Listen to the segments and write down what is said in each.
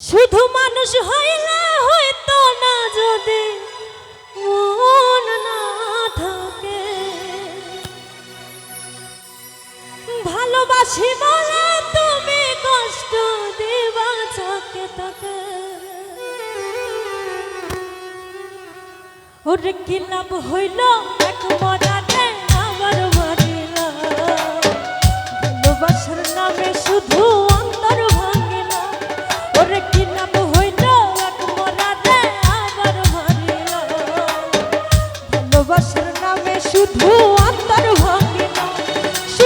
শুধু মানুষ হইলে হইতো না যদি মন না থাকে। ভালোবাসি বলে তুমি কষ্ট দিবা থাকে তাকে। ওরে কি লাভ হইল এক মরাতে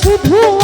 শুধু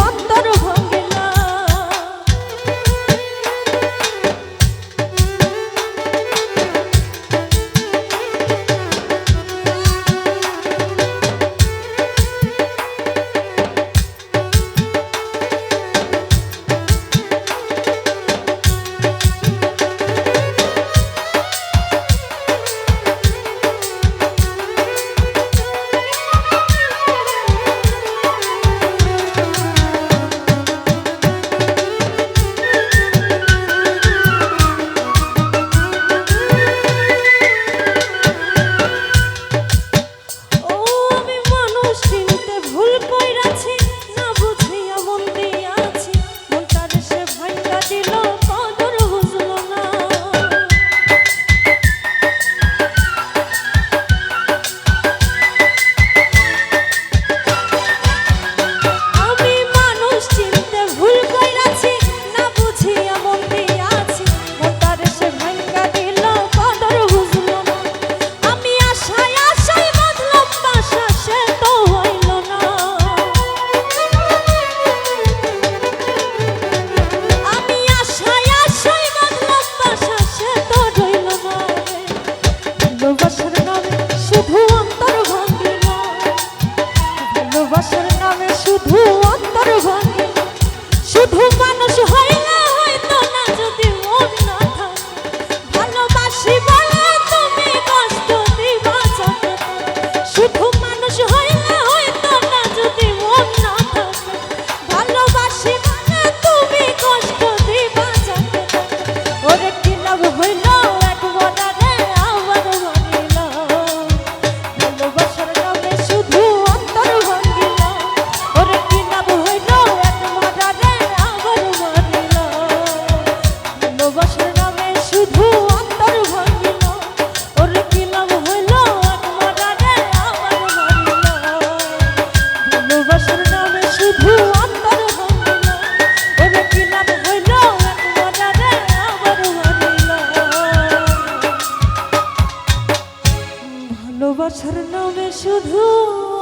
ভালোবাসার নামে শুধু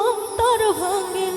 অন্তর ভাঙে